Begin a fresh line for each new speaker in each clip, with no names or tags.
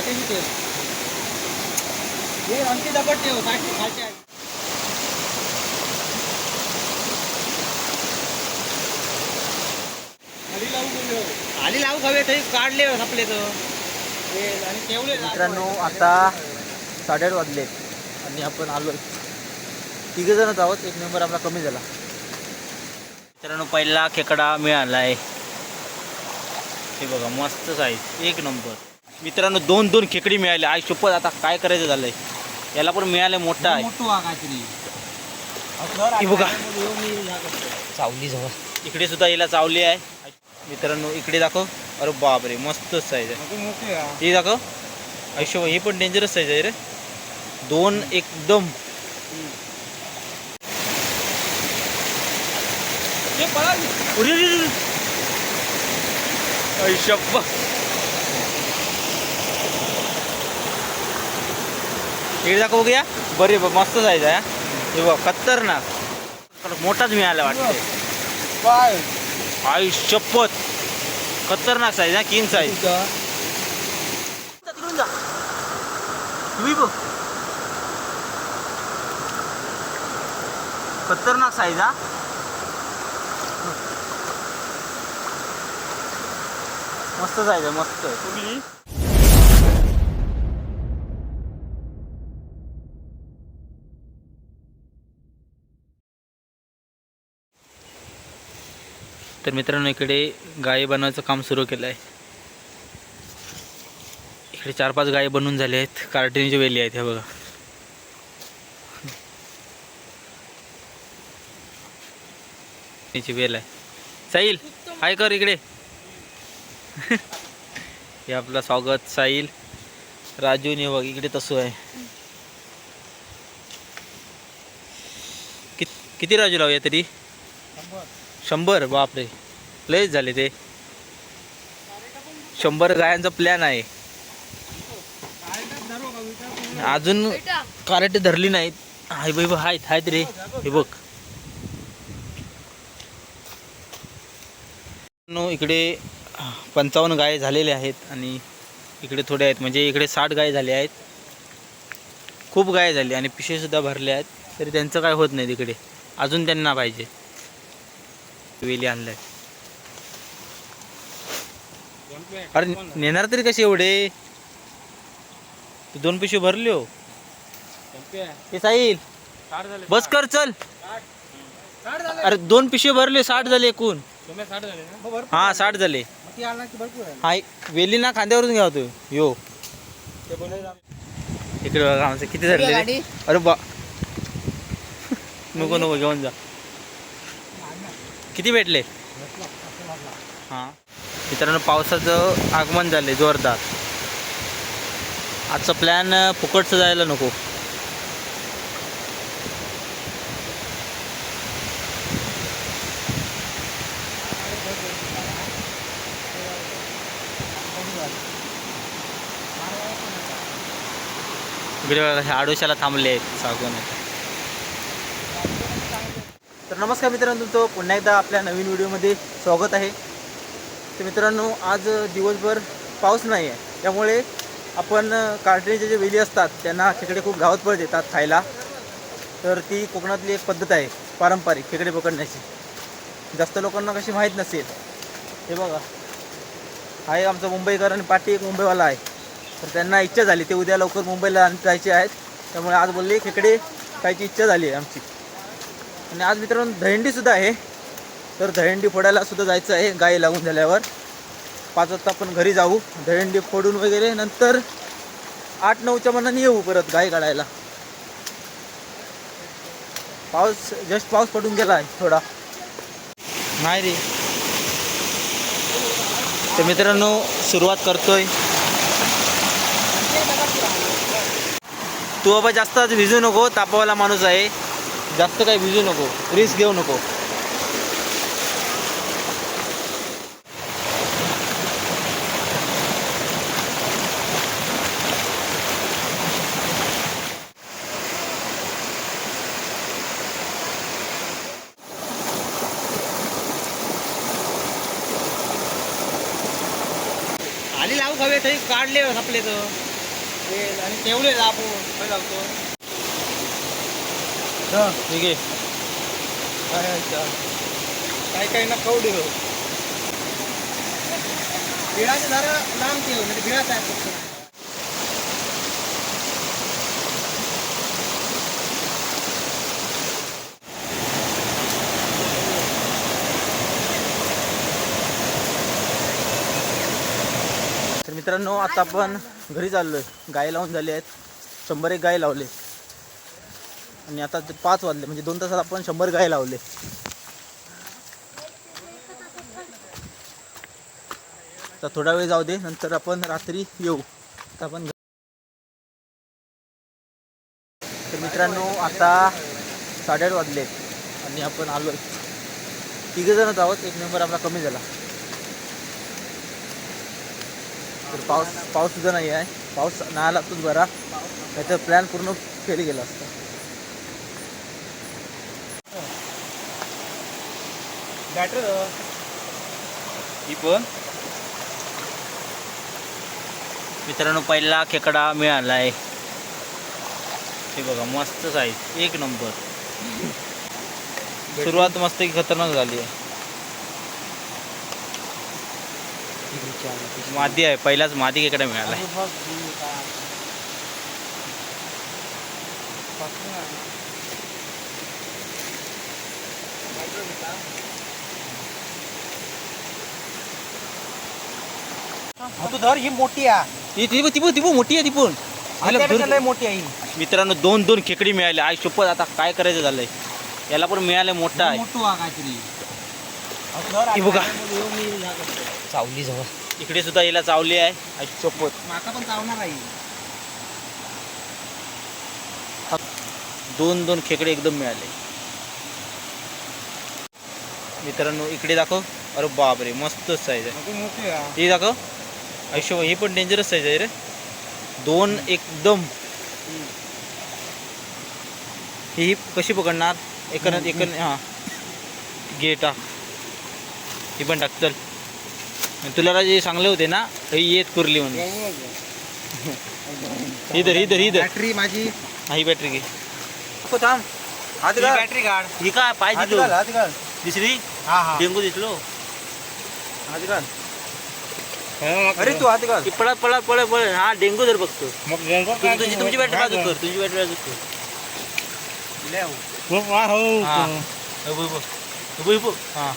काटेची ठेव हे आमची दपट ठेव काटे खालच्या खाली लावू बोललो. खाली लावू खवे तरी काढले आपले तर. हे आणि ठेवले
मित्रांनो आता साडेआठ वाजले आणि आपण आलो तिघे जणच आहोत एक मेंबर आपला कमी झाला. मित्रांनो पहिला खेकडा मिळाला आहे हे बघा मस्त साईज एक नंबर. मित्रांनो दोन दोन खेकडी मिळाले. आई शपथ आता काय करायचं झालंय? याला पण मिळाले मोठा आहे.
मोठं वा काहीतरी
हे बघा.
चावली
जवळ. इकडे सुद्धा याला चावली आहे. मित्रांनो इकडे दाखव. अरे बापरे मस्त साईज आहे. हे. दाखव. आयुष्य हे पण डेंजरस साईज आहे रे. दोन एकदम.
हे पळा
उरे रे रे. आयुष्यप्पा इकडे दाखव घ्या बरे मस्त साईज आहे हा. बघ खतरनाक. मोठाच मिळाला वाटते
पाय
आयुष्यपत खतरनाक साईज हा किंग साईज तिकडून जा तुम्ही बघ. खतरनाक साईज हा. मस्त साईज आहे मस्त. तर मित्रांनो इकडे गायी बनवायचं काम सुरू केलं आहे इकडे चार पाच गाय बनवून झाले आहेत. कार्टिनीची वेली आहेत ह्या बघा. तिची वेल आहे. साईल हाय कर इकडे. हे आपलं स्वागत साईल राजू ने बघ इकडे तसं आहे. किती राजू लावूया तरी? शंभर बापरे. लयच झाले ते. शंभर गायांचा प्लॅन आहे. अजून कारेटे धरली नाहीत. हाय बाई आहेत आहेत रे. हे बघ. इकडे पंचावन्न गाय झालेले आहेत आणि इकडे थोडे आहेत. म्हणजे इकडे साठ गाय झाले आहेत. खूप गाय झाली आणि पिशेसुद्धा भरले आहेत. तरी त्यांचं काय होत नाही तिकडे. अजून त्यांना पाहिजे. वेली आणलाय. अरे नेणार तरी कसे एवढे? तू दोन पिशवी भरले हो. हे साईल बस कर चल. अरे दोन पिशवी भरले साठ झाले एकूण. हा साठ झाले.
ती
हा वेली ना खांद्यावरून घ्या तू. यो.
ते
इकडे बघा आमचं किती रे? अरे बा. नको नको घेऊन जा. किती भेटले? हां. मित्रांनो पावसाचं आगमन झाले जोरदार. आजचा प्लॅन फुकटचं जायला नको. इकडे बघा आडोशाला थांबले आहेत सागवान नमस्कार मित्रांनो तुमचं पुन्हा एकदा आपल्या नवीन व्हिडिओमध्ये स्वागत आहे. तर मित्रांनो आज दिवसभर पाऊस नाही आहे. त्यामुळे आपण कार्टिनीचे जे वेली असतात त्यांना खेकडे खूप गावात पडत येतात खायला. तर ती कोकणातली एक पद्धत आहे पारंपरिक खेकडे पकडण्याची. जास्त लोकांना कशी माहीत नसेल. हे बघा. हा एक आमचा मुंबईकर आणि पाटी एक मुंबईवाला आहे. तर त्यांना इच्छा झाली ते उद्या लवकर मुंबईला जायचे आहेत. त्यामुळे आज बोलले खेकडे खायची इच्छा झाली आहे आमची. आणि आज मित्रांनो दहंडीसुद्धा आहे. तर दहंडी फोडायला सुद्धा जायचं आहे. गाई लागून झाल्यावर. पाच वाजता आपण घरी जाऊ. दहंडी फोडून वगैरे नंतर आठ नऊच्या मनाने येऊ परत गाई काढायला. पाऊस जस्ट पाऊस पडून गेला आहे थोडा. नाही रे. तर मित्रांनो सुरुवात करतोय. तू बाबा जास्त आज भिजू नको. तापावाला माणूस आहे. जास्त काही भिजू नको रिस्क घेऊ नको.
खाली लावू खवे तरी? काढले आपले तर. आणि तेवढे आपण काय लावतो?
ठीक आहे
काय काय ना कवडी हो. बिळाचे जरा लांब ठेव म्हणजे.
तर मित्रांनो आता आपण घरी चाललोय. गाय लावून झाले आहेत. शंभर एक गाय लावले. आणि आता ते पाच वाजले म्हणजे दोन तासात आपण शंभर गाय लावले. तर थोडा वेळ जाऊ दे नंतर आपण रात्री येऊ. तर आपण तर मित्रांनो आता साडेआठ वाजले आणि आपण आलोय. तिघे जणच आहोत एक नंबर आपला कमी झाला. तर पाऊस पाऊस सुद्धा नाही आहे पाऊस नाही आला तोच बरा. नाही तर प्लॅन पूर्ण फेल गेला असता.
बॅटर
ही पण. मित्रांनो पहिला खेकडा मिळाला आहे हे बघा मस्त साईज एक नंबर सुरुवात मस्त की खतरनाक झाली आहे. मादी आहे पहिलाच मादी खेकडा मिळाला आहे
तू धर ही मोठी आहे.
ती ती ती पण- ती पण मोठी आहे ती पण.
त्यापेक्षा लय मोठी आहे ही.
मित्रांनो दोन दोन खेकडी मिळाली. आई शपथ आता काय करायचं झालंय? याला पण मिळालं मोठा आहे.
मोठं आहे काहीतरी. असं धर
ही बघा.
आणि येऊन मी ह्या करतो.
चावली जवळ. इकडे सुद्धा याला चावली आहे. आई शपथ
माका पण चावणार आहे
दोन दोन खेकडे एकदम मिळाले. मित्रांनो इकडे दाखव. अरे बापरे मस्त साईज आहे.
मोठी आहे.
हे दाखव. आयुष्य हे पण डेंजरस साईज आहे. रे दोन एकदम. ही कशी पकडणार? एकन एकन हां. घे टाक ही पण टाक चल. आणि तुला जे चांगले होते ना हे येत कुरली म्हणून. इधर इधर इधर.
बॅटरी माझी.
हा ही बॅटरी घे. थांब. हात
ही
घाल.
बॅटरी काढ.
ही काय
हा हा.
डेंगू दिसलो? हात घाल.
अरे तू हात घाल.
ती पळत पळत पळत पळत हा डेंगू जर बघतो.
मग डेंगू
तुझी तुझी तुमची बॅटरी बाजू कर तुझी बॅटरी बाजू कर. हा उभं उभं. उभं उभं. हा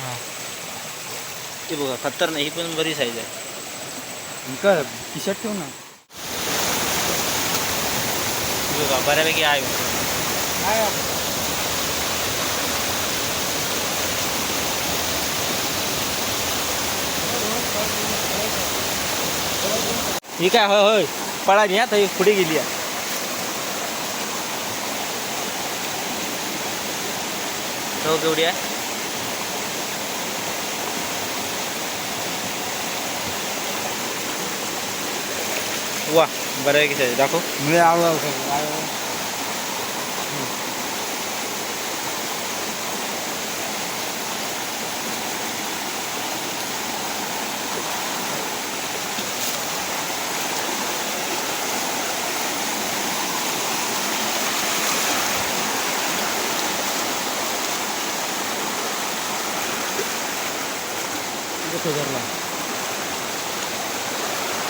हा ते बघा. खतर नाही ही. पण बरी साईज आहे.
टी शर्ट ठेव ना.
ही बघा बऱ्यापैकी आहे? ही काय होय होय. पळा नाही आता ही पुढे गेली आहे. हो केवढी आहे? वा की साईज दाखव.
मी आवडा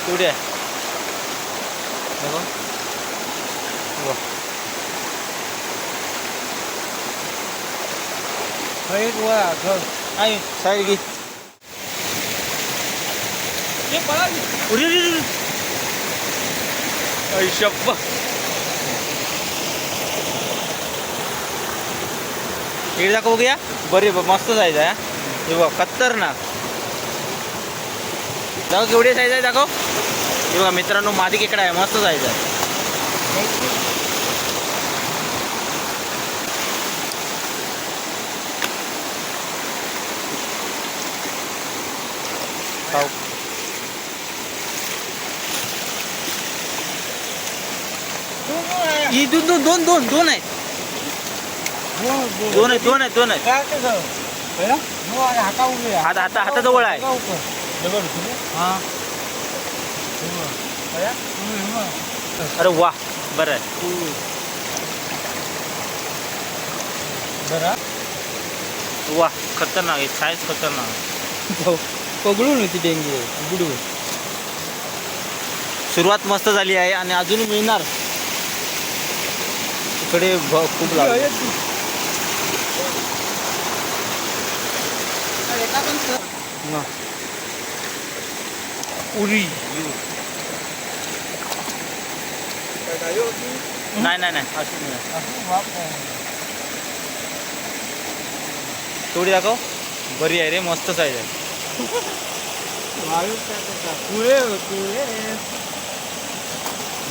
केवढी आहे दाखव वा
एक वर धर.
आहे साईड घे. उरी उरी उरी. आई शप्पा इकडे दाखव बघूया. बरे ब- मस्त साईज आहे हा. हे बघ खतरनाक. दाखव केवढी साईज आहे दाखव. हे बघा मित्रांनो मादी केकडा आहे मस्त साईज आहे. खाऊ ही दोन दोन दोन दोन दोन आहेत. दोन आहेत दोन आहेत दोन आहेत.
काय ते सर? पहिला? हो, हाता.
हात हाता हाताजवळ आहे.
हाता.
हा अरे वा बरं आहे. वा खतरनाक आहे. साईज खतरनाक पगळून
पगडून होती डेंगी बुडवून
सुरुवात मस्त झाली आहे आणि अजून मिळणार. इकडे भ- खूप लागले उरी. नाही नाही नाही. अशी नाही. थोडी दाखव. बरी आहे रे मस्त साईज आहे.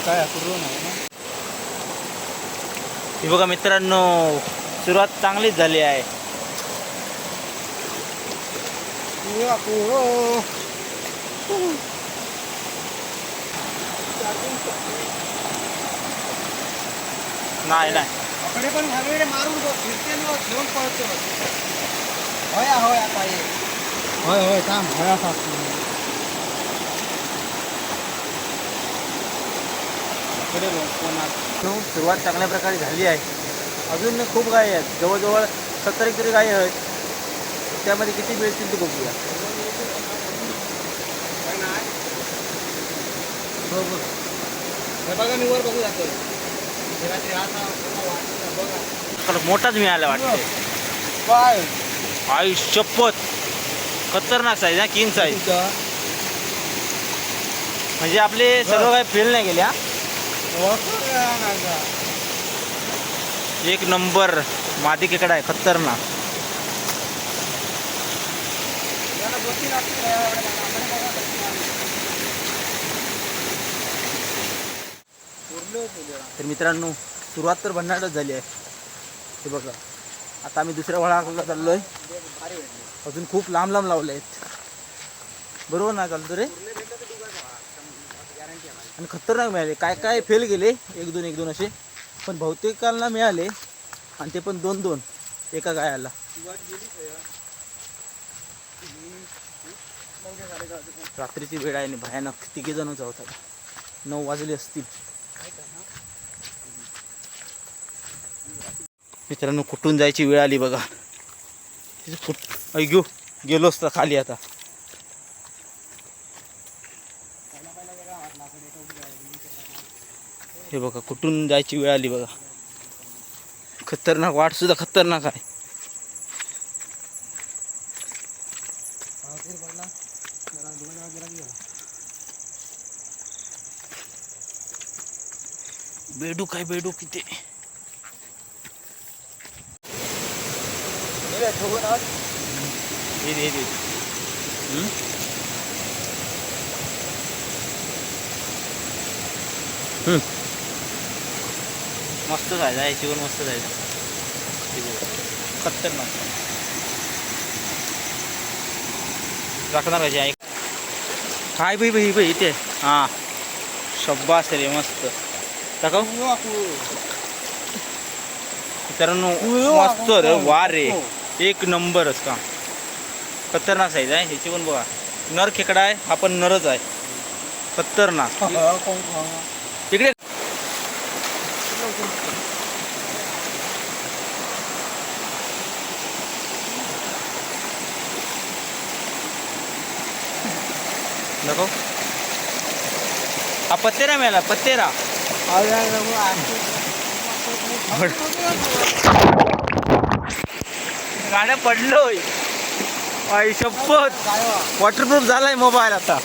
काय करून
हे बघा मित्रांनो सुरुवात चांगलीच झाली आहे. नाही नाही.
पण मारून घेऊन पळतो. होया होया ताई. होय होय बघ कोणात
नो, सुरुवात चांगल्या प्रकारे झाली आहे अजून खूप गायी आहेत जवळजवळ सत्तर तरी गायी आहेत त्यामध्ये किती मिळतील ते बघूया
हो हे
मोठाच मिळाला वाटते
काय
आई शपथ खतरनाक साईज हा किंग साईज म्हणजे आपले सर्व काही फेल नाही गेले हा. एक नंबर मादी खेकडा आहे खतरनाक. तर मित्रांनो सुरुवात तर भन्नाटच झाली आहे. हे बघा. आता आम्ही दुसऱ्या वळाला चाललो आहे अजून खूप लांब लांब लावले आहेत. बरोबर ना चालतो रे? आणि खतरनाक मिळाले. काय काय फेल गेले एक दोन एक दोन असे. पण बहुतेकांना मिळाले. आणि ते पण दोन दोन. एका गायाला. रात्रीची वेळ आहे आणि भयानक. तिघे जणच आहोत नऊ वाजले असतील. मित्रांनो कुठून जायची वेळ आली बघा. तिथे कुठ ऐगो गेलो असता खाली आता. हे बघा कुठून जायची वेळ आली बघा. खतरनाक वाट सुद्धा खतरनाक आहे. बेडू आहे बेडूक किती हे दे, मस्त जायचं आहे शिवण मस्त जायचं हे बघ. खतरनाक राखणार कशी आहे काय बाई बाई बाई इथे. हां. शब्बा असेल मस्त. दाखव. मित्रांनो मस्त रे वा रे हो. एक नंबरच का? खतरनाक साईज आहे. ह्याची पण बघा. नर खेकडा आहे हा पण नरच आहे. खतरनाक. इकडे. नको. हा पत्तेरा मिळाला पत्तेरा. गाड्या पडलोय. आई शपथ. वॉटरप्रूफ झालाय मोबाईल आता.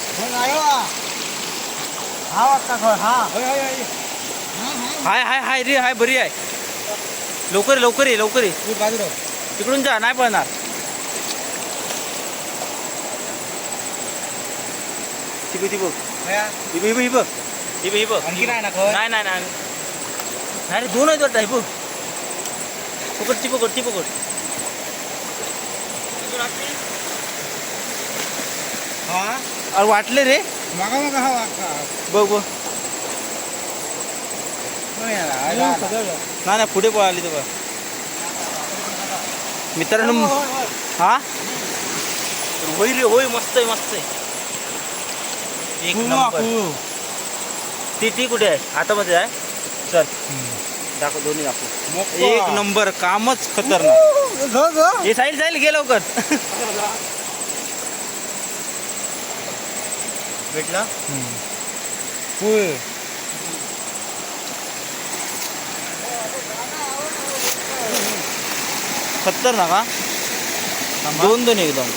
हाय हाय हाय रे हाय बरी आहे. लवकर लवकर ये लवकर ये. तिकडून जा नाही पळणार. ती बघ ती बघ.
नाही?
नाही नाही नाही. नाही रे दोन आहेत वाटतं हे बघ. पकड ती पकड ती पकड. अरे वाटले रे.
मागा मागा हा वाटला.
बघ बघ. नाही नाही पुढे पळाली तर बघ. मित्रांनो हा? होय रे होय मस्त आहे मस्त आहे. एक नंबर. ती ती कुठे आहे? हातामध्ये आहे? चल. दाखव दोन्ही दाखव. एक नंबर कामच खतरनाक. हे साईल जाईल गे लवकर. भेटला? खतरनाक हा. दोन दोन एकदम.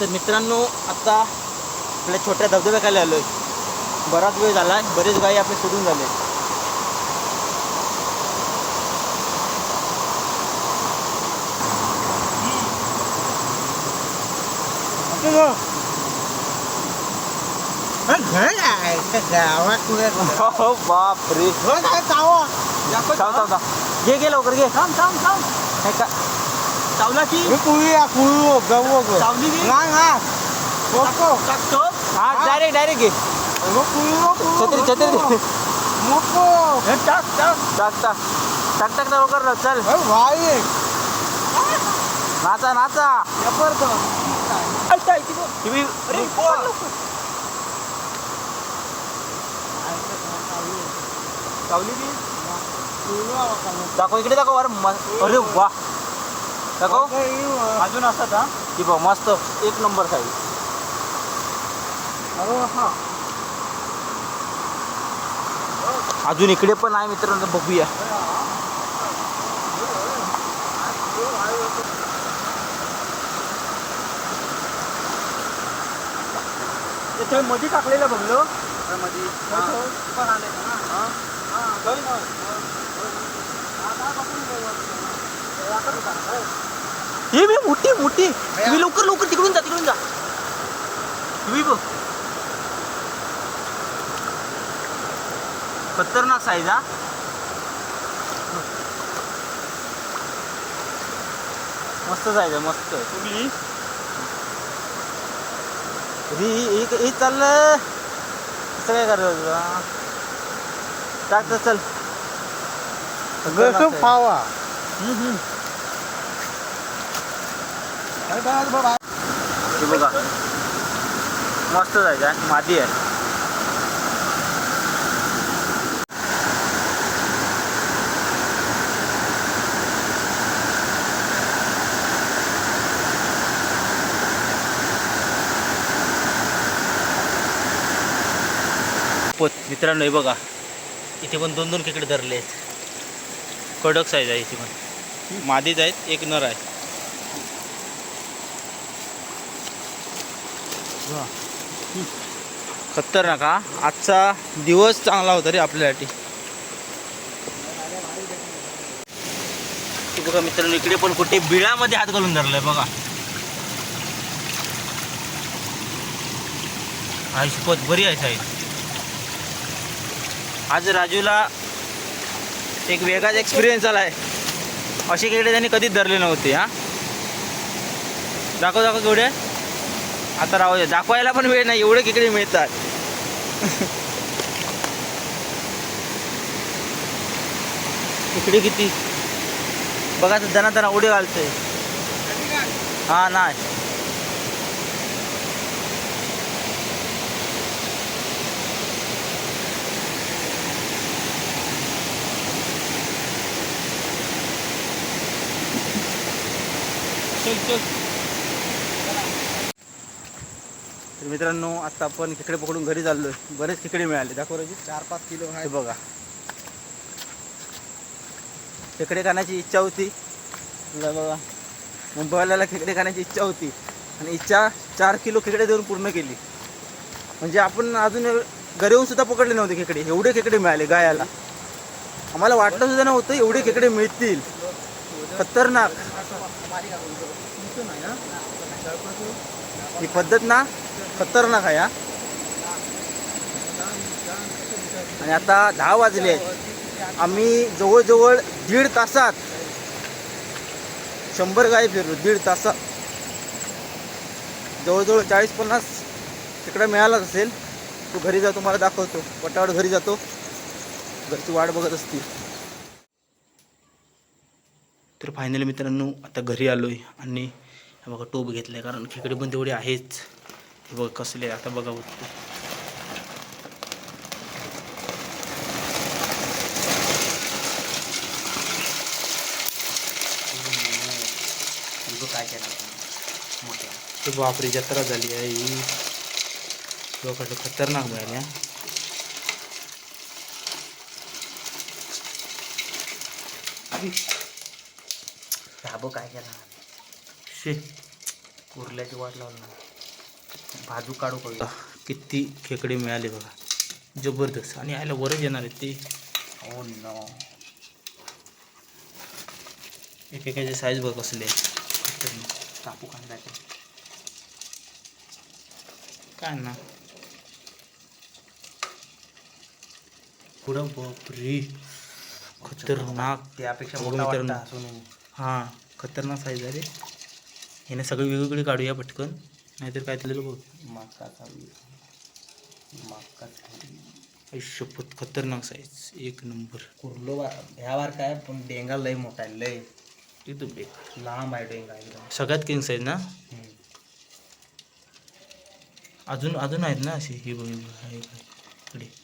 तर मित्रांनो आता आपल्या छोट्या धबधब्याखाली आलो आहे बराच वेळ झाला आहे बरेच गाई आपले सोडून झाले. हो बाप रे थांब थांब थांब घे घे लवकर घे थांब थांब थांब हे का चावला की चावली की टाकतो हा डायरेक्ट डायरेक्ट घे छत्री छत्री दे. हे टाक टाक टाक टाक टाक टाक लवकर लाव, चल नाचा नाचा ऐका, ऐकी गं. टीव्ही- अरे, पळ लवकर. चावली की दाखव इकडे दाखव अरे म- अरे वा दाखव अजून असतात हा की बघ मस्त एक नंबर साईज अजून इकडे पण आहे मित्रांनो बघूया ते मध्ये टाकलेलं बघलो. ही मी मोठी मोठी. तुम्ही लवकर लवकर तिकडून जा तिकडून जा. तुम्ही बघ. खतरनाक साईज हा. मस्त साईज आहे मस्त. तुम्ही ही ही चाललं कसं काय करायचं तुला? टाक तर चल.
फावा.
हम्म, हम्म. हे बघा. मस्त जायचं आहे मादी आहे. मित्रांनो हे बघा. इथे पण दोन दोन खेकडे धरले आहेत. कडक साईज आहे इथे पण. मादीच आहेत एक नर आहे. खतरनाक हा. आजचा दिवस चांगला होता रे आपल्यासाठी. बघा मित्रांनो इकडे पण कुठे बिळामध्ये हात घालून धरलाय बघा. आई शपथ बरी आहे साईज आज राजूला एक वेगळाच एक्सपिरियन्स आला आहे असे खेकडे त्यांनी कधीच धरले नव्हते हां. दाखव दाखव केवढे आता राहू दे. दाखवायला पण वेळ नाही एवढे खेकडे मिळतात. इकडे किती? बघा तर दना दना उडी घालते हां नाही. चल चल तर मित्रांनो आता आपण खेकडे पकडून घरी चाललोय. बरेच खेकडे मिळाले. दाखव
चार पाच किलो
आहे बघा. खेकडे खाण्याची इच्छा होती. बघा. मुंबईवाल्याला खेकडे खाण्याची इच्छा होती. आणि इच्छा चार किलो खेकडे देऊन पूर्ण केली. म्हणजे आपण अजून घरी येऊन सुद्धा पकडले नव्हते खेकडे. एवढे खेकडे मिळाले गायाला. आम्हाला वाटलं सुद्धा नव्हतं एवढे खेकडे मिळतील. खतरनाक. ही पद्धत ना खतरनाक आहे हा. आणि आता दहा वाजले आहेत. आम्ही जवळजवळ दीड तासात शंभर गाय फिरलो दीड तासात. जवळजवळ चाळीस पन्नास तिकडं मिळालाच असेल. तो घरी जातो मला दाखवतो. पटावड घरी जातो. घरची वाट बघत असतील. तर फायनली मित्रांनो आता घरी आलो आहे आणि हे बघा टोप घेतलं आहे कारण खेकडे पण तेवढे आहेच. हे बघ कसले आता बघा
काय केलं
बापरी जत्रा झाली आहे ही. लोकांचं खतरनाक झाल्या
बाबू काय केला.
शे.
उरल्याची वाट लावला. भाजू काढू करूया
किती खेकडे मिळाले बघा. जबरदस्त. आणि आयला वरच येणार आहेत ते.
हो नो.
एकेकाचे साईज बघ कसले.
कापू कांदाचे
काय ना. पुढं बापरे. खतरनाक.
त्यापेक्षा मोठा. वाटता
हां खतरनाक साईज आहे रे. ह्याने सगळे वेगवेगळे काढूया पटकन. नाहीतर काय दिलेलं बघ.
माका माका
शपथ खतरनाक साईज एक नंबर
कुर्लो ह्या बार काय? पण डेंगा लय मोठा आहे लय.
एकदम बेकार
लांब आहे डेंगा एकदम.
सगळ्यात किंग साईज ना. अजून अजून आहेत ना अशी? ही बघ. इकडे.